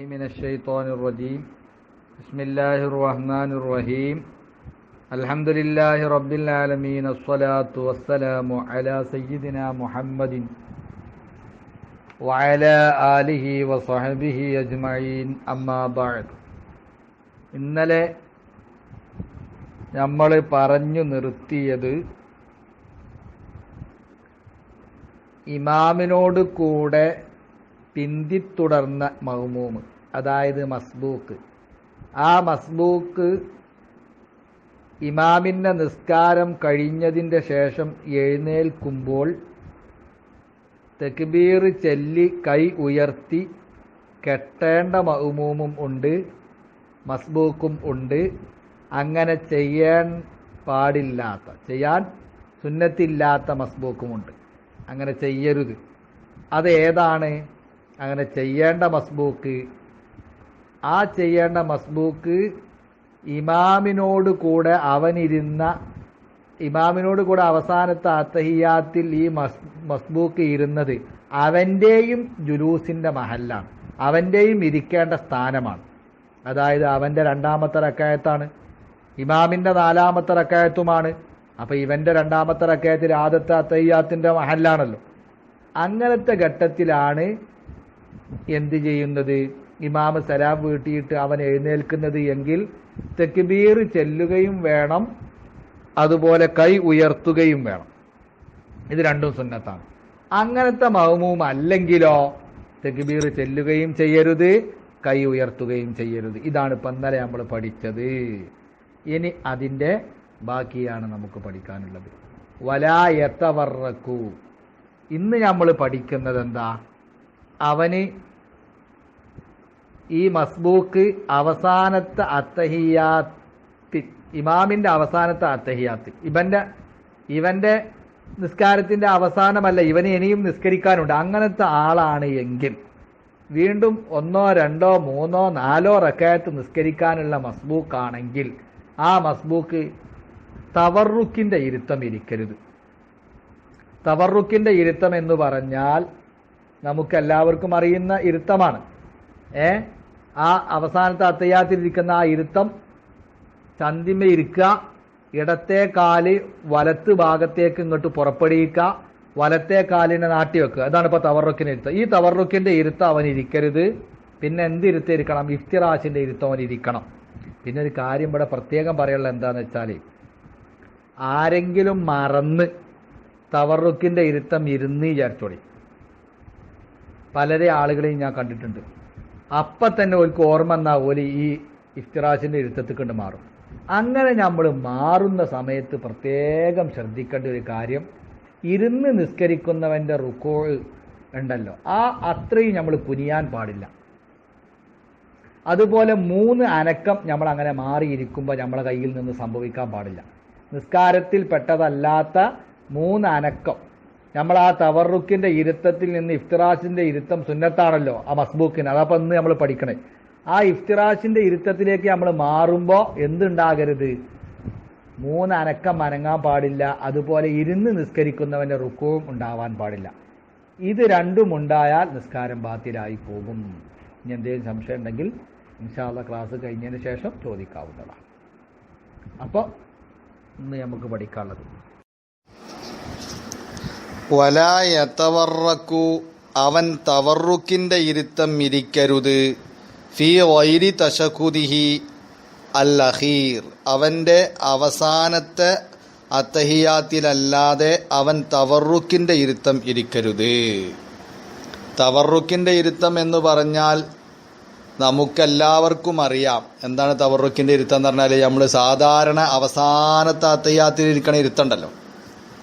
من الشيطان الرجيم بسم الله الرحمن الرحيم الحمد لله رب العالمين الصلاة والسلام على سيدنا محمد وعلى آله وصحبه أجمعين أما بعد ഇന്നലെ നമ്മൾ പറഞ്ഞു നിർത്തിയത് ഇമാമിനോട് കൂടെ പിന്തിത്തുടർന്ന മഹ്മൂമ് അതായത് മസ്ബൂക്ക്. ആ മസ്ബൂക്ക് ഇമാമിന്റെ നിസ്കാരം കഴിഞ്ഞതിന്റെ ശേഷം എഴുന്നേൽക്കുമ്പോൾ തെക്ബീർ ചെല്ലി കൈ ഉയർത്തി കെട്ടേണ്ട മഹ്മൂമും ഉണ്ട് മസ്ബൂക്കും ഉണ്ട്. അങ്ങനെ ചെയ്യാൻ പാടില്ലാത്ത ചെയ്യാൻ സുന്നത്തില്ലാത്ത മസ്ബൂക്കുമുണ്ട്. അങ്ങനെ ചെയ്യരുത്. അത് ഏതാണ്? അങ്ങനെ ചെയ്യേണ്ട മസ്ബൂക്ക് ആ ചെയ്യേണ്ട മസ്ബൂക്ക് ഇമാമിനോട് കൂടെ അവനിരുന്ന ഇമാമിനോട് കൂടെ അവസാനത്തെ അത്തഹിയാത്തിൽ ഈ മസ് മസ്ബൂക്ക് ഇരുന്നത് അവന്റെയും ജുലൂസിന്റെ മഹല്ലാണ്. അവന്റെയും ഇരിക്കേണ്ട സ്ഥാനമാണ്. അതായത് അവന്റെ രണ്ടാമത്തെ റക്കായത്താണ്. ഇമാമിന്റെ നാലാമത്തെ റക്കായത്തുമാണ്. അപ്പോൾ ഇവന്റെ രണ്ടാമത്തെ റക്കായത്തിൽ ആദ്യത്തെ അത്തയ്യാത്തിന്റെ മഹല്ലാണല്ലോ. അങ്ങനത്തെ ഘട്ടത്തിലാണ് എന്ത് ചെയ്യുന്നത്? ഇമാമ് സലാം വീട്ടിയിട്ട് അവൻ എഴുന്നേൽക്കുന്നത് എങ്കിൽ തെക്കുബീർ ചെല്ലുകയും വേണം അതുപോലെ കൈ ഉയർത്തുകയും വേണം. ഇത് രണ്ടും സുന്നത്താണ്. അങ്ങനത്തെ മഹമൂം അല്ലെങ്കിലോ തെക്കുബീർ ചെല്ലുകയും ചെയ്യരുത് കൈ ഉയർത്തുകയും ചെയ്യരുത്. ഇതാണ് ഇപ്പം ഇന്നലെ നമ്മൾ പഠിച്ചത്. ഇനി അതിന്റെ ബാക്കിയാണ് നമുക്ക് പഠിക്കാനുള്ളത്. വലായത്തവർക്കു ഇന്ന് നമ്മൾ പഠിക്കുന്നത് എന്താ? അവന് ഈ മസ്ബൂക്ക് അവസാനത്തെ അത്തഹിയാത്ത് ഇമാമിന്റെ അവസാനത്തെ അത്തഹിയാത്ത്. ഇവന്റെ ഇവന്റെ നിസ്കാരത്തിന്റെ അവസാനമല്ല ഇവന് ഇനിയും നിസ്കരിക്കാനുണ്ട്. അങ്ങനത്തെ ആളാണ് എങ്കിൽ വീണ്ടും ഒന്നോ രണ്ടോ മൂന്നോ നാലോ റക്കായത്ത് നിസ്കരിക്കാനുള്ള മസ്ബൂക്കാണെങ്കിൽ ആ മസ്ബൂക്ക് തവറുക്കിന്റെ ഇരുത്തം ഇരിക്കരുത്. തവറുക്കിന്റെ ഇരുത്തം എന്ന് പറഞ്ഞാൽ നമുക്കെല്ലാവർക്കും അറിയുന്ന ഇരുത്തമാണ്. ഏ? ആ അവസാനത്തെ അത്തയ്യാത്തിലിരിക്കുന്ന ആ ഇരുത്തം ചന്തിമ ഇരിക്കുക ഇടത്തെ കാൽ വലത്ത് ഭാഗത്തേക്ക് ഇങ്ങോട്ട് പുറപ്പെടുവിക്കുക വലത്തെ കാലിനെ നാട്ടി വെക്കുക. അതാണ് ഇപ്പോൾ തവറുക്കിന്റെ ഇരുത്തം. ഈ തവറുക്കിന്റെ ഇരുത്തം അവൻ ഇരിക്കരുത്. പിന്നെ എന്ത് ഇരുത്തം ഇരിക്കണം? ഇഫ്തിറാശിന്റെ ഇരുത്തം അവൻ ഇരിക്കണം. പിന്നെ ഒരു കാര്യം ഇവിടെ പ്രത്യേകം പറയാനുള്ള എന്താണെന്ന് വെച്ചാൽ ആരെങ്കിലും മറന്ന് തവറുക്കിന്റെ ഇരുത്തം ഇരുന്ന് വിചാരിച്ചോളി. പലരെ ആളുകളെയും ഞാൻ കണ്ടിട്ടുണ്ട്. അപ്പം തന്നെ ഓർക്ക് ഓർമ്മ എന്നാ പോലെ ഈ ഇഫ്തിറാസിന്റെ കണ്ട് മാറും. അങ്ങനെ നമ്മൾ മാറുന്ന സമയത്ത് പ്രത്യേകം ശ്രദ്ധിക്കേണ്ട ഒരു കാര്യം ഇരുന്ന് നിസ്കരിക്കുന്നവന്റെ റുക്കോ ഉണ്ടല്ലോ. ആ അത്രയും നമ്മൾ കുനിയാൻ പാടില്ല. അതുപോലെ മൂന്ന് അനക്കം നമ്മൾ അങ്ങനെ മാറിയിരിക്കുമ്പോൾ നമ്മളെ കയ്യിൽ നിന്ന് സംഭവിക്കാൻ പാടില്ല. നിസ്കാരത്തിൽ പെട്ടതല്ലാത്ത മൂന്ന് അനക്കം നമ്മൾ ആ തവറുക്കിന്റെ ഇരുത്തത്തിൽ നിന്ന് ഇഫ്തിറാസിന്റെ ഇരുത്തം സുന്നത്താണല്ലോ ആ മസ്ബൂക്കിന്. അതപ്പോൾ ഇന്ന് നമ്മൾ പഠിക്കണേ. ആ ഇഫ്തിറാസിന്റെ ഇരുത്തത്തിലേക്ക് നമ്മൾ മാറുമ്പോൾ എന്തുണ്ടാകരുത്? മൂന്ന് അനക്കം അനങ്ങാൻ പാടില്ല. അതുപോലെ ഇരുന്ന് നിസ്കരിക്കുന്നവന്റെ റുക്കവും ഉണ്ടാവാൻ പാടില്ല. ഇത് രണ്ടും ഉണ്ടായാൽ നിസ്കാരം ബാത്തിലായി പോകും. ഇനി എന്തെങ്കിലും സംശയം ഉണ്ടെങ്കിൽ ഇൻഷാല്ല ക്ലാസ് കഴിഞ്ഞതിന് ശേഷം ചോദിക്കാവുന്നതാണ്. അപ്പോൾ ഇന്ന് നമുക്ക് പഠിക്കാനുള്ളത് വലായത്തവർറക്കു അവൻ തവറുക്കിന്റെ ഇരുത്തം ഇരിക്കരുത്. ഫി വൈരി തശകുതിഹി അൽ അഹീർ അവന്റെ അവസാനത്തെ അത്തഹിയാത്തിലല്ലാതെ അവൻ തവറുക്കിന്റെ ഇരുത്തം ഇരിക്കരുത്. തവറുക്കിന്റെ ഇരുത്തം എന്ന് പറഞ്ഞാൽ നമുക്കെല്ലാവർക്കും അറിയാം. എന്താണ് തവറുക്കിന്റെ ഇരുത്തം എന്ന് പറഞ്ഞാൽ നമ്മൾ സാധാരണ അവസാനത്തെ അത്തയ്യാത്തിൽ ഇരിക്കണ ഇരുത്തണ്ടല്ലോ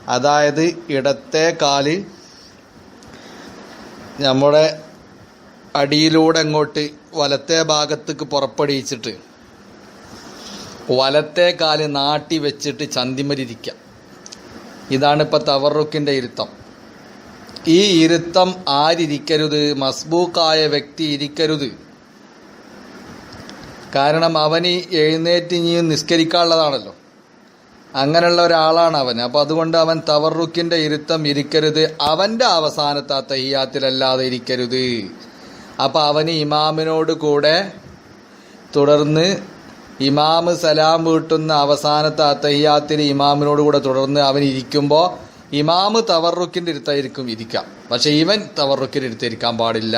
അതായത് ഇടത്തെ കാൽ നമ്മുടെ അടിയിലൂടെ അങ്ങോട്ട് വലത്തെ ഭാഗത്തേക്ക് പുറപ്പെടുവിച്ചിട്ട് വലത്തെ കാൽ നാട്ടി വെച്ചിട്ട് ചന്തിമരിരിക്കുക ഇതാണ് ഇപ്പോൾ തവറുക്കിന്റെ ഇരുത്തം. ഈ ഇരുത്തം ആരിരിക്കരുത്? മസ്ബൂക്കായ വ്യക്തി ഇരിക്കരുത്. കാരണം അവന് എഴുന്നേറ്റ് ഇനിയും നിസ്കരിക്കാനുള്ളതാണല്ലോ. അങ്ങനെയുള്ള ഒരാളാണ് അവൻ. അപ്പോൾ അതുകൊണ്ട് അവൻ തവറുക്കിന്റെ ഇരുത്തം ഇരിക്കരുത്. അവന്റെ അവസാനത്തെ തയ്യാത്തിലല്ലാതെ ഇരിക്കരുത്. അപ്പം അവന് ഇമാമിനോട് കൂടെ തുടർന്ന് ഇമാമ് സലാം വീട്ടുന്ന അവസാനത്തെ അത്തഹിയാത്തിൽ ഇമാമിനോട് കൂടെ തുടർന്ന് അവൻ ഇരിക്കുമ്പോൾ ഇമാമ് തവറുക്കിന്റെ ഇരുത്തായിരിക്കും ഇരിക്കാം. പക്ഷേ ഇവൻ തവറുക്കിന്റെ ഇരുത്തിരിക്കാൻ പാടില്ല.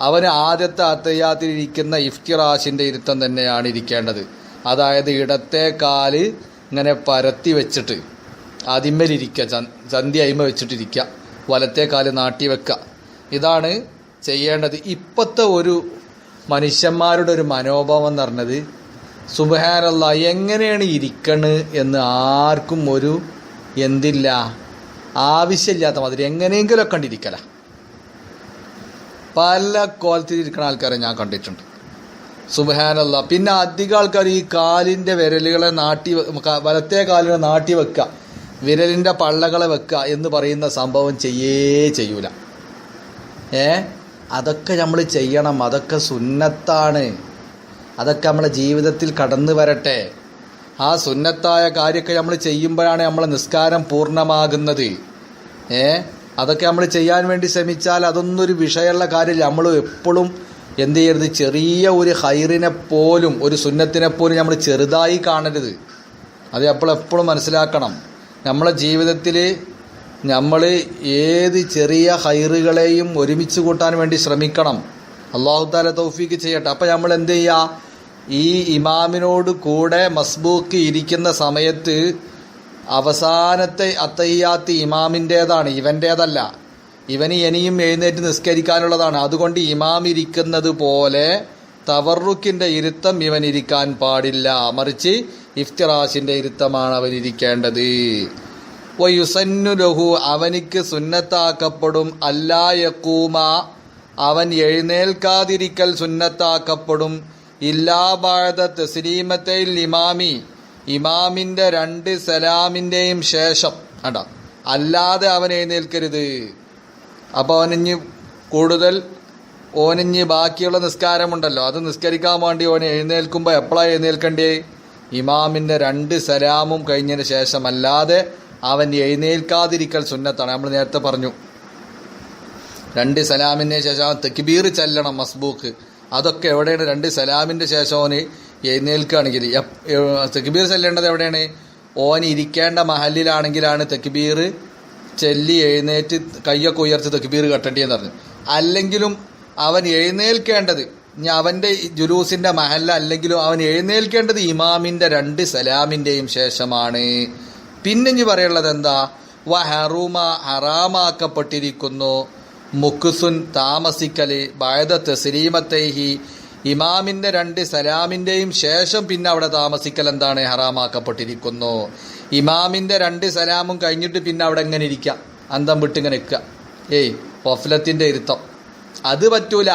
അവന് ആദ്യത്തെ അത്തയ്യാത്തിൽ ഇരിക്കുന്ന ഇഫ്തിറാഷിന്റെ ഇരുത്തം തന്നെയാണ് ഇരിക്കേണ്ടത്. അതായത് ഇടത്തെ കാൽ ഇങ്ങനെ പരത്തി വെച്ചിട്ട് അതിന്മേലിരിക്കുക ചന്തി അയിമ വെച്ചിട്ടിരിക്കുക വലത്തെ കാൽ നാട്ടി വെക്കുക. ഇതാണ് ചെയ്യേണ്ടത്. ഇപ്പോഴത്തെ ഒരു മനുഷ്യന്മാരുടെ ഒരു മനോഭാവം എന്ന് പറഞ്ഞത് സുബഹാനല്ല എങ്ങനെയാണ് ഇരിക്കണ് എന്ന് ആർക്കും ഒരു എന്തില്ല ആവശ്യമില്ലാത്ത മാതിരി എങ്ങനെയെങ്കിലുമൊക്കെ കണ്ടിരിക്കല. പല കോലത്തിൽ ഇരിക്കുന്ന ആൾക്കാരെ ഞാൻ കണ്ടിട്ടുണ്ട്. സുബഹാനല്ല പിന്നെ അധികം ആൾക്കാർ ഈ കാലിന്റെ വിരലുകളെ നാട്ടി വലത്തെ കാലിനെ നാട്ടി വെക്കുക വിരലിന്റെ പള്ളകളെ വെക്കുക എന്ന് പറയുന്ന സംഭവം ചെയ്യേ ചെയ്യൂല. ഏ? അതൊക്കെ നമ്മൾ ചെയ്യണം. അതൊക്കെ സുന്നത്താണ്. അതൊക്കെ നമ്മളെ ജീവിതത്തിൽ കടന്നു വരട്ടെ. ആ സുന്നത്തായ കാര്യമൊക്കെ നമ്മൾ ചെയ്യുമ്പോഴാണ് നമ്മളെ നിസ്കാരം പൂർണമാകുന്നത്. ഏ? അതൊക്കെ നമ്മൾ ചെയ്യാൻ വേണ്ടി ശ്രമിച്ചാൽ അതൊന്നൊരു വിഷയമുള്ള കാര്യമില്ല. നമ്മൾ എപ്പോഴും എന്ത് ചെയ്യരുത്? ചെറിയ ഒരു ഹൈറിനെ പോലും ഒരു സുന്നത്തിനെ പോലും നമ്മൾ ചെറുതായി കാണരുത്. അത് എപ്പോഴും മനസ്സിലാക്കണം. നമ്മളെ ജീവിതത്തിൽ നമ്മൾ ഏത് ചെറിയ ഹൈറുകളെയും ഒരുമിച്ച് കൂട്ടാൻ വേണ്ടി ശ്രമിക്കണം. അള്ളാഹു താല തൗഫീക്ക് ചെയ്യട്ടെ. അപ്പോൾ നമ്മൾ എന്ത് ചെയ്യുക? ഈ ഇമാമിനോട് കൂടെ മസ്ബൂക്ക് ഇരിക്കുന്ന സമയത്ത് അവസാനത്തെ അത്തയ്യാത്ത് ഇമാമിന്റേതാണ് ഇവന്റേതല്ല. ഇവന് ഇനിയും എഴുന്നേറ്റ് നിസ്കരിക്കാനുള്ളതാണ്. അതുകൊണ്ട് ഇമാം ഇരിക്കുന്നത് പോലെ തവറുക്കിന്റെ ഇരുത്തം ഇവൻ ഇരിക്കാൻ പാടില്ല. മറിച്ച് ഇഫ്തിറാഷിന്റെ ഇരുത്തമാണ് അവൻ ഇരിക്കേണ്ടത്. വയുസന്നു ലഹു അവനിക്ക് സുന്നത്താക്കപ്പെടും. അല്ലായക്കൂമ അവൻ എഴുന്നേൽക്കാതിരിക്കൽ സുന്നത്താക്കപ്പെടും. ഇല്ലാബാഴത തസ്ലീമത്തയിൽ ഇമാമി ഇമാമിന്റെ രണ്ട് സലാമിന്റെയും ശേഷം. കണ്ട? അല്ലാതെ അവൻ എഴുന്നേൽക്കരുത്. അപ്പോൾ അവനിഞ്ഞ് കൂടുതൽ ഓനിഞ്ഞ് ബാക്കിയുള്ള നിസ്കാരമുണ്ടല്ലോ. അത് നിസ്കരിക്കാൻ വേണ്ടി ഓൻ എഴുന്നേൽക്കുമ്പോൾ എപ്പോഴാണ് എഴുന്നേൽക്കണ്ടേ? ഇമാമിന്റെ രണ്ട് സലാമും കഴിഞ്ഞതിന് ശേഷമല്ലാതെ അവൻ എഴുന്നേൽക്കാതിരിക്കൽ സുന്നത്താണ്. നമ്മൾ നേരത്തെ പറഞ്ഞു. രണ്ട് സലാമിന് ശേഷം അവൻ തെക്കിബീർ ചെല്ലണം മസ്ബൂക്ക്. അതൊക്കെ എവിടെയാണ്? രണ്ട് സലാമിന്റെ ശേഷം ഓന് എഴുന്നേൽക്കുകയാണെങ്കിൽ. തെക്കിബീർ ചെല്ലേണ്ടത് എവിടെയാണ്? ഓൻ ഇരിക്കേണ്ട മഹലിലാണെങ്കിലാണ് തെക്കിബീർ ചെല്ലി എഴുന്നേറ്റ് കയ്യൊക്കെ ഉയർത്തി തക്ബീർ കെട്ടേണ്ടിയെന്ന് പറഞ്ഞു. അല്ലെങ്കിലും അവൻ എഴുന്നേൽക്കേണ്ടത് അവന്റെ ജുലൂസിന്റെ മഹല്ല അല്ലെങ്കിലും അവൻ എഴുന്നേൽക്കേണ്ടത് ഇമാമിന്റെ രണ്ട് സലാമിന്റെയും ശേഷമാണ്. പിന്നെ ഇനി പറയുള്ളത് എന്താ? വ ഹറൂമ ഹറാമാക്കപ്പെട്ടിരിക്കുന്നു. മുക്കുസുൻ താമസിക്കൽ ബായത തസ്ലീമത്തേഹി ഇമാമിന്റെ രണ്ട് സലാമിന്റെയും ശേഷം പിന്നെ അവിടെ താമസിക്കൽ എന്താണ്? ഹറാമാക്കപ്പെട്ടിരിക്കുന്നു. ഇമാമിന്റെ രണ്ട് സലാമും കഴിഞ്ഞിട്ട് പിന്നെ അവിടെ എങ്ങനെ ഇരിക്കാം? അന്തം വിട്ടിങ്ങനെ നിൽക്കുക. ഏയ് ഒഫലത്തിന്റെ ഇരുത്തം. അത് പറ്റൂല.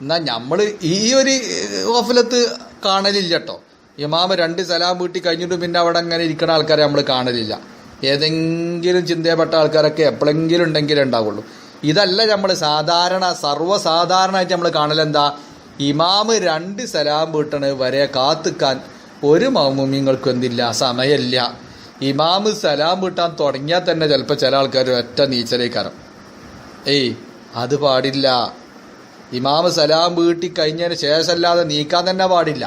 എന്നാൽ നമ്മൾ ഈ ഒരു ഓഫലത്ത് കാണലില്ല കേട്ടോ. ഇമാമ് രണ്ട് സലാം വീട്ടി കഴിഞ്ഞിട്ട് പിന്നെ അവിടെ അങ്ങനെ ഇരിക്കുന്ന ആൾക്കാരെ നമ്മൾ കാണലില്ല. ഏതെങ്കിലും ചിന്തയപ്പെട്ട ആൾക്കാരൊക്കെ എപ്പോഴെങ്കിലും ഉണ്ടെങ്കിലേ ഉണ്ടാവുള്ളൂ. ഇതല്ല നമ്മൾ സാധാരണ സർവസാധാരണമായിട്ട് നമ്മൾ കാണലെന്താ? ഇമാമ് രണ്ട് സലാം വീട്ടണ് വരെ കാത്തുക്കാൻ ഒരു മൗമുമിങ്ങൾക്കും എന്തില്ല സമയമില്ല ഇമാമ് സലാം വീട്ടാൻ തുടങ്ങിയാൽ തന്നെ ചിലപ്പോൾ ചില ആൾക്കാർ ഒറ്റ നീച്ചലേക്കാരം. ഏയ് അത് പാടില്ല. ഇമാമ് സലാം വീട്ടി കഴിഞ്ഞതിന് ശേഷമല്ലാതെ നീക്കാൻ തന്നെ പാടില്ല.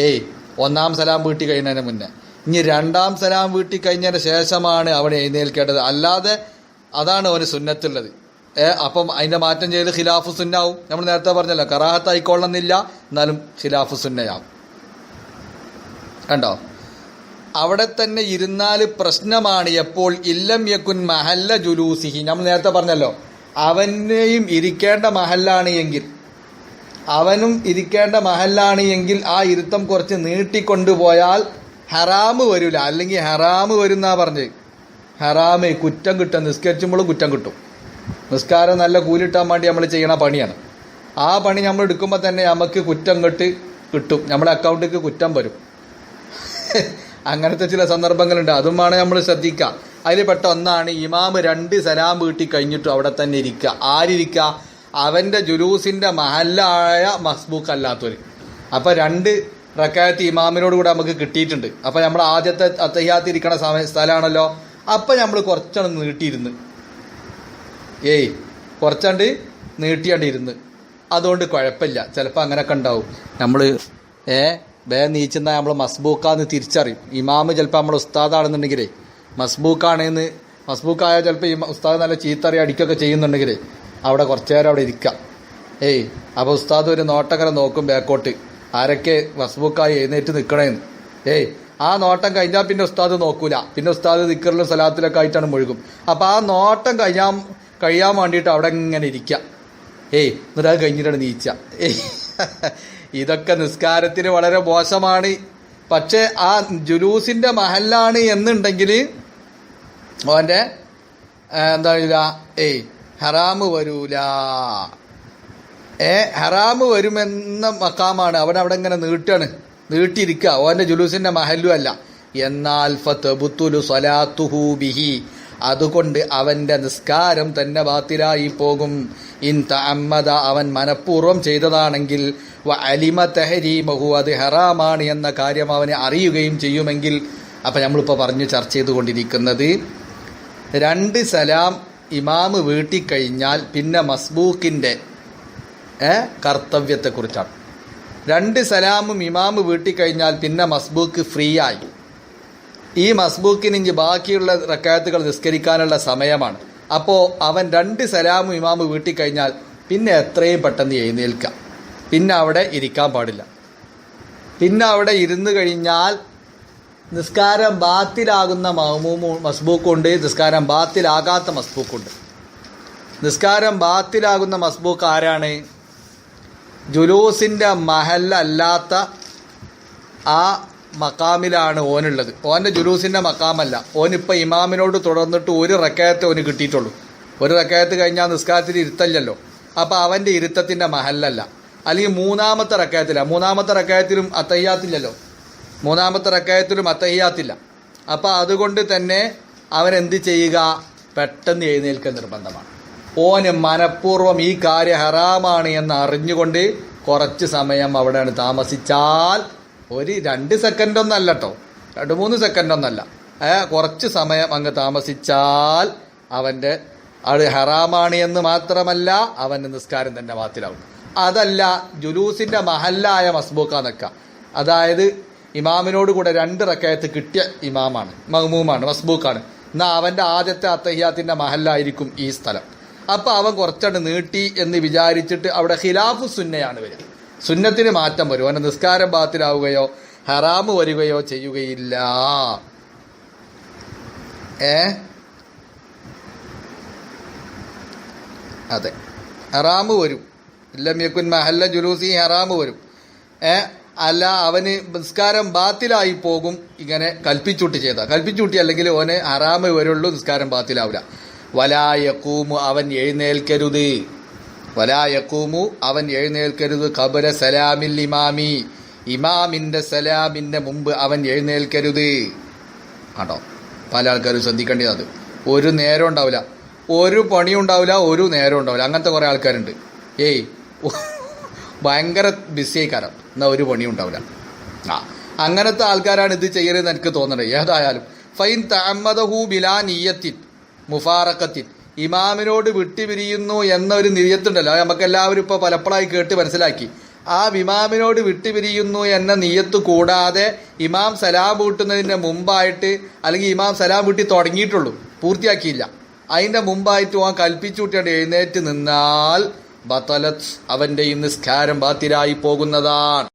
ഏയ് ഒന്നാം സലാം വീട്ടി കഴിഞ്ഞതിന് മുന്നേ. ഇനി രണ്ടാം സലാം വീട്ടി കഴിഞ്ഞതിന് ശേഷമാണ് അവൻ എഴുന്നേൽക്കേണ്ടത്. അല്ലാതെ അതാണ് അവന് സുന്നത്തുള്ളത്. ഏ അപ്പം അതിന്റെ മാറ്റം ചെയ്ത് ഖിലാഫു സുന്നാവും നമ്മൾ നേരത്തെ പറഞ്ഞല്ലോ കറാഹത്ത് ആയിക്കൊള്ളണമെന്നില്ല എന്നാലും ഖിലാഫു സുന്നയാവും. കണ്ടോ? അവിടെ തന്നെ ഇരുന്നാൽ പ്രശ്നമാണ്. എപ്പോൾ? ഇല്ലം യക്കുൻ മഹല്ല ജുലൂസിഹി. നമ്മൾ നേരത്തെ പറഞ്ഞല്ലോ അവനെയും ഇരിക്കേണ്ട മഹല്ലാണ് എങ്കിൽ അവനും ഇരിക്കേണ്ട മഹല്ലാണ് എങ്കിൽ ആ ഇരുത്തം കുറച്ച് നീട്ടിക്കൊണ്ടുപോയാൽ ഹറാമ് വരില്ല. അല്ലെങ്കിൽ ഹറാമ് വരുന്നാ പറഞ്ഞത് ഹറാമ് കുറ്റം കിട്ടും. നിസ്കരിച്ചുമ്പോഴും കുറ്റം കിട്ടും. നിസ്കാരം നല്ല കൂലിട്ടാൻ വേണ്ടി നമ്മൾ ചെയ്യണ പണിയാണ്. ആ പണി നമ്മൾ എടുക്കുമ്പോൾ തന്നെ നമുക്ക് കുറ്റം കെട്ട് കിട്ടും. നമ്മുടെ അക്കൗണ്ടിലേക്ക് കുറ്റം വരും. അങ്ങനത്തെ ചില സന്ദർഭങ്ങളുണ്ട്. അതും വേണം നമ്മൾ ശ്രദ്ധിക്കുക അതിൽ പെട്ട ഒന്നാണ് ഇമാമ് രണ്ട് സലാം വീട്ടി കഴിഞ്ഞിട്ടും അവിടെ തന്നെ ഇരിക്കുക ആരിരിക്കുക അവന്റെ ജുലൂസിന്റെ മഹല്ലായ മസ്ബൂക്ക് അല്ലാത്തവർ അപ്പോൾ രണ്ട് റക്കായത്ത് ഇമാമിനോട് കൂടെ നമുക്ക് കിട്ടിയിട്ടുണ്ട്. അപ്പോൾ നമ്മൾ ആദ്യത്തെ അത്തയ്യാത്തി ഇരിക്കണ സമയ സ്ഥലമാണല്ലോ അപ്പോൾ നമ്മൾ കുറച്ചാണ് നീട്ടിയിരുന്ന്. ഏയ് കുറച്ചാണ്ട് നീട്ടിയാണ്ട് ഇരുന്ന്. അതുകൊണ്ട് കുഴപ്പമില്ല. ചിലപ്പോൾ അങ്ങനെയൊക്കെ ഉണ്ടാവും. നമ്മൾ ഏ ബേ നീച്ചുന്ന നമ്മൾ മസ്ബൂക്കാന്ന് തിരിച്ചറിയും. ഇമാമ് ചിലപ്പോൾ നമ്മൾ ഉസ്താദാണെന്നുണ്ടെങ്കിലേ മസ്ബൂക്കാണെന്ന് മസ്ബൂക്കായ ചിലപ്പോൾ ഈ ഉസ്താദ് നല്ല ചീത്തറി അടിക്കൊക്കെ ചെയ്യുന്നുണ്ടെങ്കിലേ അവിടെ കുറച്ചു നേരം അവിടെ ഇരിക്കാം. ഏയ് അപ്പോൾ ഉസ്താദ് ഒരു നോട്ടക്കര നോക്കും ബാക്കോട്ട് ആരൊക്കെ മസ്ബൂക്കായി എഴുന്നേറ്റ് നിൽക്കണേന്ന് ഏയ് ആ നോട്ടം കഴിഞ്ഞാൽ പിന്നെ ഉസ്താദ് നോക്കൂല. പിന്നെ ഉസ്താദ് നിക്കറിലും സ്ഥലത്തിലൊക്കെ ആയിട്ടാണ് മുഴുകും. അപ്പോൾ ആ നോട്ടം കഴിയാൻ കഴിയാൻ വേണ്ടിയിട്ട് അവിടെ ഇങ്ങനെ ഇരിക്കുക ഏയ് എന്നിട്ട് അത് കഴിഞ്ഞിട്ടാണ് നീച്ച. ഏയ് ഇതൊക്കെ നിസ്കാരത്തിന് വളരെ മോശമാണ്. പക്ഷേ ആ ജുലൂസിന്റെ മഹല്ലാണ് എന്നുണ്ടെങ്കിൽ അവന്റെ എന്താ പറയുക ഏയ് ഹറാമ് വരൂല. ഏ ഹറാമ് വരുമെന്ന മക്കാമാണ്. അവൻ അവിടെ ഇങ്ങനെ നീട്ടാണ്. നീട്ടിയിരിക്കുക. ഓന്റെ ജുലൂസിന്റെ മഹലും അല്ല എന്നാൽ ഫത്ത് ബുത്തുലു സലാത്തുഹു ബിഹി. അതുകൊണ്ട് അവന്റെ നിസ്കാരം തന്നെ ബാത്തിലായി പോകും. ഇൻ തഅമ്മദ അവൻ മനഃപൂർവം ചെയ്തതാണെങ്കിൽ വ അലിമ തെഹരീമഹു അത് ഹറാമാണ് എന്ന കാര്യം അവനെ അറിയുകയും ചെയ്യുമെങ്കിൽ അപ്പം നമ്മളിപ്പോൾ പറഞ്ഞു ചർച്ച ചെയ്തുകൊണ്ടിരിക്കുന്നത് രണ്ട് സലാം ഇമാമ് വീട്ടിക്കഴിഞ്ഞാൽ പിന്നെ മസ്ബൂക്കിന്റെ കർത്തവ്യത്തെക്കുറിച്ചാണ്. രണ്ട് സലാമും ഇമാമ് വീട്ടിക്കഴിഞ്ഞാൽ പിന്നെ മസ്ബൂക്ക് ഫ്രീ ആയി ഈ മസ്ബൂക്കിന് ഇനി ബാക്കിയുള്ള റക്കായത്തുകൾ നിസ്കരിക്കാനുള്ള സമയമാണ്. അപ്പോൾ അവൻ രണ്ട് സലാമും ഇമാമ് വീട്ടിൽ കഴിഞ്ഞാൽ പിന്നെ എത്രയും പെട്ടെന്ന് എഴുന്നേൽക്കാം. പിന്നെ അവിടെ ഇരിക്കാൻ പാടില്ല. പിന്നെ അവിടെ ഇരുന്ന് കഴിഞ്ഞാൽ നിസ്കാരം ബാത്തിലാകുന്ന മഹമൂമു മസ്ബൂക്കുണ്ട്. നിസ്കാരം ബാത്തിലാകാത്ത മസ്ബൂക്കുണ്ട്. നിസ്കാരം ബാത്തിലാകുന്ന മസ്ബൂക്ക് ആരാണ്? ജുലൂസിന്റെ മഹല്ലല്ലാത്ത ആ മക്കാമിലാണ് ഓനുള്ളത്. ഓന്റെ ജുലൂസിന്റെ മക്കാമല്ല. ഓനിപ്പോൾ ഇമാമിനോട് തുടർന്നിട്ട് ഒരു റക്കയത്ത് ഓന് കിട്ടിയിട്ടുള്ളൂ. ഒരു റക്കയത്ത് കഴിഞ്ഞാൽ നിസ്കാരത്തിൽ ഇരുത്തല്ലല്ലോ. അപ്പോൾ അവന്റെ ഇരുത്തത്തിന്റെ മഹല്ലല്ല. അല്ലെങ്കിൽ മൂന്നാമത്തെ റക്കയത്തില്ല മൂന്നാമത്തെ റക്കയത്തിലും അത്തയ്യാത്തില്ലല്ലോ. മൂന്നാമത്തെ റക്കയത്തിലും അത്തയ്യാത്തില്ല. അപ്പോൾ അതുകൊണ്ട് തന്നെ അവൻ എന്ത് ചെയ്യുക? പെട്ടെന്ന് എഴുന്നേൽക്കാൻ നിർബന്ധമാണ്. ഓന് മനഃപൂർവം ഈ കാര്യം ഹറാമാണ് എന്ന് അറിഞ്ഞുകൊണ്ട് കുറച്ച് സമയം അവിടെയാണ് താമസിച്ചാൽ ഒരു രണ്ട് സെക്കൻഡ് ഒന്നല്ല കേട്ടോ രണ്ട് മൂന്ന് സെക്കൻഡ് ഒന്നല്ല കുറച്ച് സമയം അങ്ങ് താമസിച്ചാൽ അവന്റെ അത് ഹറാമാണ് എന്ന് മാത്രമല്ല അവന്റെ നിസ്കാരം തന്നെ വാത്തിലാവും അതല്ല ജുലൂസിന്റെ മഹല്ലായ മസ്ബൂക്ക നിൽക്കുക അതായത് ഇമാമിനോട് കൂടെ രണ്ട് റക്കയത്ത് കിട്ടിയ ഇമാമാണ് മഹ്മൂമാണ് മസ്ബൂക്കാണ്. എന്നാൽ അവന്റെ ആദ്യത്തെ അത്തഹ്യാത്തിന്റെ മഹല്ലായിരിക്കും ഈ സ്ഥലം. അപ്പോൾ അവൻ കുറച്ചങ്ങട് നീട്ടി എന്ന് വിചാരിച്ചിട്ട് അവിടെ ഖിലാഫു സുന്നയാണ് വരിക. സുന്നത്തിന് മാറ്റം വരും. അവന്റെ നിസ്കാരം ബാത്തിലാവുകയോ ഹറാമ് വരികയോ ചെയ്യുകയില്ല. ഏ? അതെ. ഹറാമ് വരും. ഇല്ലമ്യക്കുൻ മഹല്ല ജുലൂസി ഹറാമ് വരും. ഏ? അല്ല അവന് നിസ്കാരം ബാത്തിലായി പോകും. ഇങ്ങനെ കൽപ്പിച്ചുട്ടി ചെയ്ത. കൽപ്പിച്ചുട്ടി അല്ലെങ്കിൽ ഓനെ ഹറാമ് വരുള്ളൂ നിസ്കാരം ബാത്തിലാവില്ല വലായക്കൂമു അവൻ എഴുന്നേൽക്കരുത്. വലായക്കൂമു അവൻ എഴുന്നേൽക്കരുത്. കബര സലാമിൽ ഇമാമി. ഇമാമിന്റെ സലാമിന്റെ മുമ്പ് അവൻ എഴുന്നേൽക്കരുത്. ആണോ പല ആൾക്കാരും ശ്രദ്ധിക്കേണ്ടത്. അത് ഒരു നേരം ഉണ്ടാവില്ല. ഒരു പണി ഉണ്ടാവില്ല ഒരു നേരം ഉണ്ടാവില്ല. അങ്ങനത്തെ കുറേ ആൾക്കാരുണ്ട്. ഏയ് ഭയങ്കര ബിസി ആയിക്കാരം. എന്നാൽ ഒരു പണിയും ഉണ്ടാവില്ല. ആ അങ്ങനത്തെ ആൾക്കാരാണ് ഇത് ചെയ്യരുതെന്ന് എനിക്ക് തോന്നുന്നത് ഏതായാലും ഫൈൻ തഅമ്മദഹു ബിലാ നിയ്യത്തിൻ മുഫാറക്കത്തിൻ. ഇമാമിനോട് വിട്ടുപിരിയുന്നു എന്നൊരു നിയത്തുണ്ടല്ലോ. നമുക്ക് എല്ലാവരും ഇപ്പോൾ പലപ്പോഴായി കേട്ട് മനസ്സിലാക്കി. ആ ഇമാമിനോട് വിട്ടുപിരിയുന്നു എന്ന നിയത്ത് കൂടാതെ ഇമാം സലാം വീട്ടുന്നതിന്റെ മുമ്പായിട്ട് അല്ലെങ്കിൽ ഇമാം സലാം വീട്ടി തുടങ്ങിയിട്ടുള്ളൂ. പൂർത്തിയാക്കിയില്ല. അതിന്റെ മുമ്പായിട്ട് ആ കൽപ്പിച്ചുകൂട്ടിയാണ് എഴുന്നേറ്റ് നിന്നാൽ ബത്തലത്ത് അവന്റെ ഈ നിസ്കാരം ബാത്തിരായി പോകുന്നതാണ്.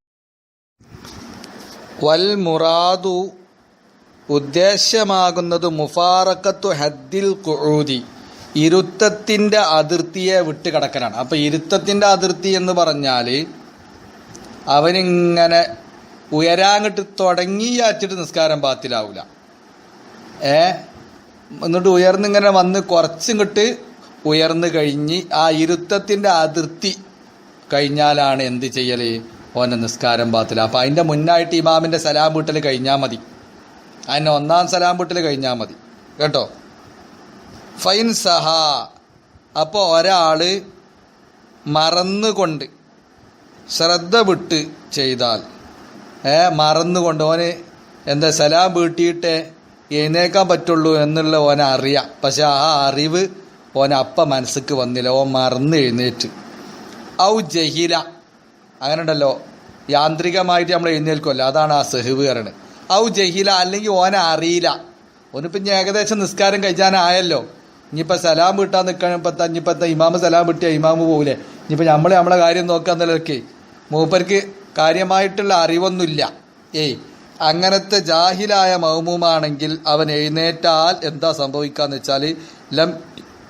വൽ മുറാദു ഉദ്ദേശ്യമാകുന്നത് മുഫാറക്കത്തു ഹദ്ദിൽ കുഴൂതി ഇരുത്തത്തിന്റെ അതിർത്തിയെ വിട്ടുകിടക്കലാണ് അപ്പം ഇരുത്തത്തിന്റെ അതിർത്തി എന്ന് പറഞ്ഞാൽ അവനിങ്ങനെ ഉയരാങ്ങിട്ട് തുടങ്ങിയാച്ചിട്ട് നിസ്കാരം പാത്തിലാവില്ല ഏ? എന്നിട്ട് ഉയർന്നിങ്ങനെ വന്ന് കുറച്ചിങ്ങോട്ട് ഉയർന്നു കഴിഞ്ഞ് ആ ഇരുത്തത്തിന്റെ അതിർത്തി കഴിഞ്ഞാലാണ് എന്ത് ചെയ്യൽ ഓന്റെ നിസ്കാരം പാത്തില അപ്പം അതിന്റെ മുന്നായിട്ട് ഇമാമിന്റെ സലാം വീട്ടൽ കഴിഞ്ഞാൽ മതി. അതിന്റെ ഒന്നാം സലാം വീട്ടൽ കഴിഞ്ഞാൽ മതി. കേട്ടോ? ഫൈൻ സഹ. അപ്പോൾ ഒരാൾ മറന്നുകൊണ്ട് ശ്രദ്ധ വിട്ട് ചെയ്താൽ. ഏ മറന്നുകൊണ്ട് ഓന് എന്താ സലാം വീട്ടിയിട്ട് എഴുന്നേക്കാൻ പറ്റുള്ളൂ എന്നുള്ള ഓനെ അറിയാം. പക്ഷെ ആ അറിവ് ഓൻ അപ്പ മനസ്സിക്ക് വന്നില്ല. ഓൻ മറന്ന് എഴുന്നേറ്റ്. ഔ ജഹില. അങ്ങനെ ഉണ്ടല്ലോ യാന്ത്രികമായിട്ട് നമ്മൾ എഴുന്നേൽക്കുമല്ലോ അതാണ് ആ സെഹിവ് ഔ ജഹില അല്ലെങ്കിൽ ഓനെ അറിയില്ല. ഓനിപ്പം ഏകദേശം നിസ്കാരം കഴിച്ചാനായല്ലോ. ഇനിയിപ്പോൾ സലാം കിട്ടാൻ നിൽക്കാൻ ഇപ്പം ഇനിയിപ്പോൾ ഇമാമ് സലാം കിട്ടിയ ഇമാമ് പോകില്ലേ ഇനിയിപ്പോൾ നമ്മൾ നമ്മളെ കാര്യം നോക്കാൻ നിലക്കേ. മൂപ്പർക്ക് കാര്യമായിട്ടുള്ള അറിവൊന്നുമില്ല. ഏയ് അങ്ങനത്തെ ജാഹിലായ മൗമുമാണെങ്കിൽ അവൻ എഴുന്നേറ്റാൽ എന്താ സംഭവിക്കാന്ന് വെച്ചാൽ ലം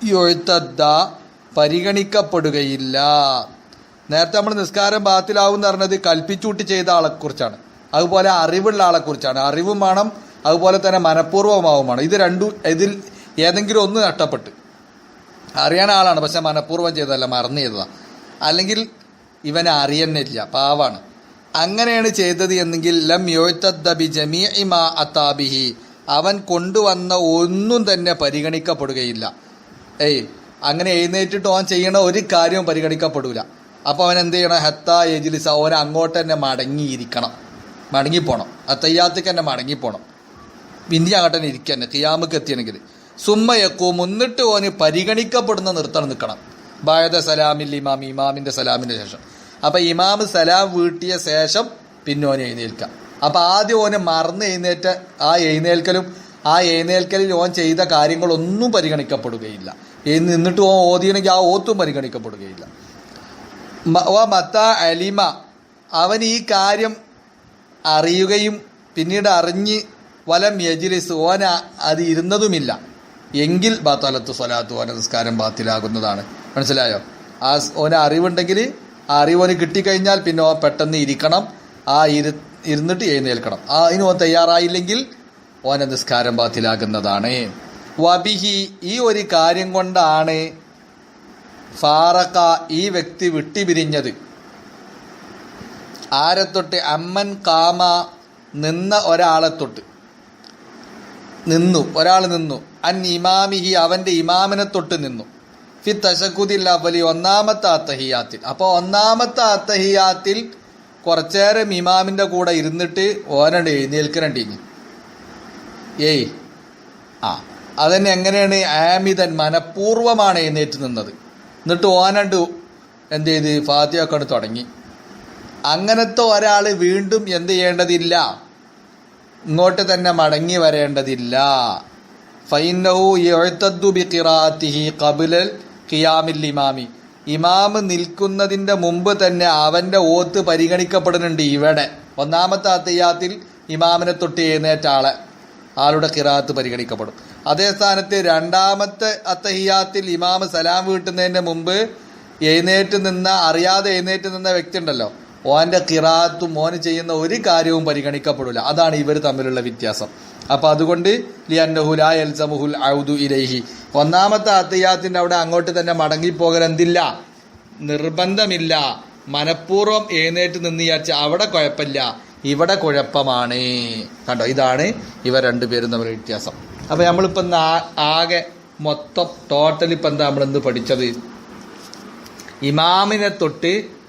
യൊഴുത്തദ്ദ പരിഗണിക്കപ്പെടുകയില്ല. നേരത്തെ നമ്മൾ നിസ്കാരം ബാത്തിലാവും എന്ന് പറഞ്ഞത് കൽപ്പിച്ചൂട്ടി ചെയ്ത ആളെക്കുറിച്ചാണ്. അതുപോലെ അറിവുള്ള ആളെക്കുറിച്ചാണ്. അറിവും വേണം അതുപോലെ തന്നെ മനഃപൂർവമാവുമാണ് ഇത് രണ്ടും ഇതിൽ ഏതെങ്കിലും ഒന്ന് നഷ്ടപ്പെട്ട്. അറിയണ ആളാണ് പക്ഷെ മനഃപൂർവം ചെയ്തതല്ല മറന്നു ചെയ്തതാ. അല്ലെങ്കിൽ ഇവനെ അറിയുന്നില്ല പാവാണ്. അങ്ങനെയാണ് ചെയ്തത് എന്നെങ്കിൽ ലം യോത്തദ്ദബി ജമിയ ഇമാ അത്താബിഹി അവൻ കൊണ്ടുവന്ന ഒന്നും തന്നെ പരിഗണിക്കപ്പെടുകയില്ല. ഏയ് അങ്ങനെ എഴുന്നേറ്റിട്ട് അവൻ ചെയ്യണ ഒരു കാര്യവും പരിഗണിക്കപ്പെടില്ല അപ്പോൾ അവൻ എന്ത് ചെയ്യണം? ഹത്ത എജിലിസ ഓൻ അങ്ങോട്ട് തന്നെ മടങ്ങിയിരിക്കണം. മടങ്ങിപ്പോണം. അത്തയ്യാത്തേക്ക് തന്നെ മടങ്ങിപ്പോണം. പിന്നെ അങ്ങോട്ട് തന്നെ ഇരിക്കുക തന്നെ. കിയാമക്ക് എത്തിയണമെങ്കിൽ സുമ്മയക്കൂ മുന്നിട്ട് ഓന് പരിഗണിക്കപ്പെടുന്ന നിർത്തണം നിൽക്കണം. ബായത സലാമിൽ ഇമാം ഇമാമിന്റെ സലാമിന്റെ ശേഷം. അപ്പം ഇമാം സലാം വീട്ടിയ ശേഷം പിന്നെ ഓന് എഴുന്നേൽക്കാം. അപ്പം ആദ്യം ഓനെ മറന്ന് എഴുന്നേറ്റ ആ എഴുന്നേൽക്കലും ആ എഴുന്നേൽക്കലിൽ ഓൻ ചെയ്ത കാര്യങ്ങളൊന്നും പരിഗണിക്കപ്പെടുകയില്ല. നിന്നിട്ട് ഓൻ ഓതിയണമെങ്കിൽ ആ ഓത്തും പരിഗണിക്കപ്പെടുകയില്ല. ഓ മത്ത അലിമ അവൻ ഈ കാര്യം അറിയുകയും പിന്നീട് അറിഞ്ഞ് വലം യജിലിസ് ഓന അത് ഇരുന്നതുമില്ല. എങ്കിൽ ബാത്താലത്ത് സ്വലാത്തു ഓന നിസ്കാരം ബാത്തിലാകുന്നതാണ്. മനസ്സിലായോ? ആ ഓന് അറിവുണ്ടെങ്കിൽ ആ അറിവ് ഓന് കിട്ടിക്കഴിഞ്ഞാൽ പിന്നെ ഓ പെട്ടെന്ന് ഇരിക്കണം. ആ ഇരു ഇരുന്നിട്ട് എഴുന്നേൽക്കണം. ആ അതിന് ഓൻ തയ്യാറായില്ലെങ്കിൽ ഓന നിസ്കാരം ബാത്തിലാകുന്നതാണ്. വബിഹി ഈ ഒരു കാര്യം കൊണ്ടാണ് ഫാറക്ക ഈ വ്യക്തി വിട്ടുപിരിഞ്ഞത്. ആരെ തൊട്ട് അമ്മൻ കാമ നിന്ന ഒരാളെ തൊട്ട്. നിന്നു ഒരാൾ നിന്നു. അൻ ഇമാമിഹി അവന്റെ ഇമാമിനെ തൊട്ട് നിന്നു. ഫി തശക്കുദിൽ അവലി ഒന്നാമത്തെ അത്തഹിയാത്തിൽ. അപ്പോൾ ഒന്നാമത്തെ അത്തഹിയാത്തിൽ കുറച്ചേരം ഇമാമിന്റെ കൂടെ ഇരുന്നിട്ട് ഓനണ്ട് എഴുന്നേൽക്കണണ്ടിങ്ങി ഏയ്. ആ അതന്നെ എങ്ങനെയാണ്? ആമിതൻ മനഃപൂർവമാണ് എഴുന്നേറ്റ് നിന്നത്. എന്നിട്ട് ഓനണ്ട് എന്ത് ചെയ്ത്? ഫാത്തിയൊക്കെ തുടങ്ങി. അങ്ങനത്തെ ഒരാൾ വീണ്ടും എന്ത് ചെയ്യേണ്ടതില്ല? ഇങ്ങോട്ട് തന്നെ മടങ്ങി വരേണ്ടതില്ല. ഫൈനഹു എഴുത്തദ്ദു ബി ഖിറാത്തിഹി ഖിയാമിൽ ഇമാമി. ഇമാമ് നിൽക്കുന്നതിന്റെ മുമ്പ് തന്നെ അവന്റെ ഓത്ത് പരിഗണിക്കപ്പെടുന്നുണ്ട് ഇവിടെ. ഒന്നാമത്തെ അത്തയ്യാത്തിൽ ഇമാമിനെ തൊട്ട് എഴുന്നേറ്റ ആളെ ആളുടെ കിറാത്ത് പരിഗണിക്കപ്പെടും. അതേ സ്ഥാനത്ത് രണ്ടാമത്തെ അത്തഹിയാത്തിൽ ഇമാമ് സലാം വീട്ടുന്നതിന്റെ മുമ്പ് എഴുന്നേറ്റ് നിന്ന അറിയാതെ എഴുന്നേറ്റ് നിന്ന വ്യക്തി ഉണ്ടല്ലോ ഓന്റെ കിറാത്തും ഓന് ചെയ്യുന്ന ഒരു കാര്യവും പരിഗണിക്കപ്പെടില്ല അതാണ് ഇവർ തമ്മിലുള്ള വ്യത്യാസം. അപ്പം അതുകൊണ്ട് ലിയന്നഹുല എൽസമുഹുൽ ഔദു ഇലൈഹി. ഒന്നാമത്തെ അത്തയ്യാത്തിന്റെ അവിടെ അങ്ങോട്ട് തന്നെ മടങ്ങിപ്പോകൽ എന്തില്ല? നിർബന്ധമില്ല. മനഃപൂർവം എഴുന്നേറ്റ് നിന്ന് വിചാരിച്ച അവിടെ കുഴപ്പമില്ല. ഇവിടെ കുഴപ്പമാണ്. കണ്ടോ? ഇതാണ് ഇവ രണ്ടുപേരും തമ്മിൽ വ്യത്യാസം. അപ്പം നമ്മളിപ്പോൾ ഇന്ന് ആകെ മൊത്തം ടോട്ടൽ ഇപ്പം എന്താ നമ്മളിന്ന് പഠിച്ചത്? ഇമാമിനെ തൊട്ട്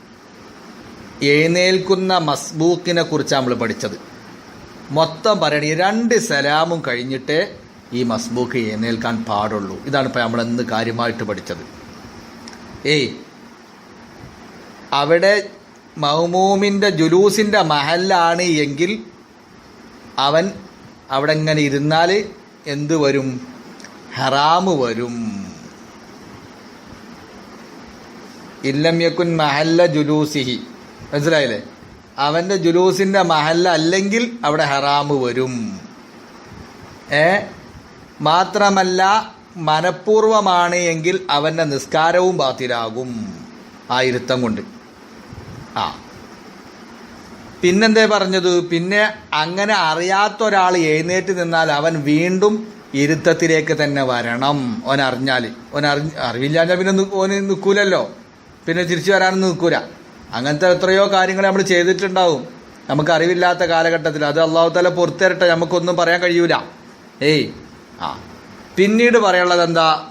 എഴുന്നേൽക്കുന്ന മസ്ബൂക്കിനെ കുറിച്ചാണ് നമ്മൾ പഠിച്ചത്. മൊത്തം പറയണ രണ്ട് സലാമും കഴിഞ്ഞിട്ടേ ഈ മസ്ബൂക്ക് എഴുന്നേൽക്കാൻ പാടുള്ളൂ. ഇതാണ് ഇപ്പം നമ്മൾ ഇന്ന് കാര്യമായിട്ട് പഠിച്ചത്. ഏയ് അവിടെ മഹ്മൂമിന്റെ ജുലൂസിന്റെ മഹലാണ് എങ്കിൽ അവൻ അവിടെ ഇങ്ങനെ ഇരുന്നാൽ എന്ത് വരും? ഹറാമ് വരും. ഇല്ലം യക്കുൻ മഹല്ല ജുലൂസിഹി. മനസ്സിലായില്ലേ? അവന്റെ ജുലൂസിന്റെ മഹല്ല അല്ലെങ്കിൽ അവിടെ ഹറാമ് വരും. ഏ? മാത്രമല്ല മനഃപൂർവമാണ് എങ്കിൽ അവന്റെ നിസ്കാരവും ബാത്തിലാകും. ആ ഇരുത്തം കൊണ്ട്. ആ. പിന്നെന്തേ പറഞ്ഞത്? പിന്നെ അങ്ങനെ അറിയാത്ത ഒരാൾ എഴുന്നേറ്റ് നിന്നാൽ അവൻ വീണ്ടും ഇരുത്തത്തിലേക്ക് തന്നെ വരണം. ഓൻ അറിഞ്ഞാൽ ഓൻ അറിഞ്ഞ് അറിവില്ലാഞ്ഞാൽ പിന്നെ ഓന് നിൽക്കൂലല്ലോ പിന്നെ തിരിച്ചു വരാനൊന്നും നിൽക്കൂല അങ്ങനത്തെ എത്രയോ കാര്യങ്ങൾ നമ്മൾ ചെയ്തിട്ടുണ്ടാവും. നമുക്ക് അറിവില്ലാത്ത കാലഘട്ടത്തിൽ അത് അള്ളാഹു തല പുറത്തിരട്ടെ നമുക്കൊന്നും പറയാൻ കഴിയൂല. ഏയ് ആ. പിന്നീട് പറയാനുള്ളത് എന്താ?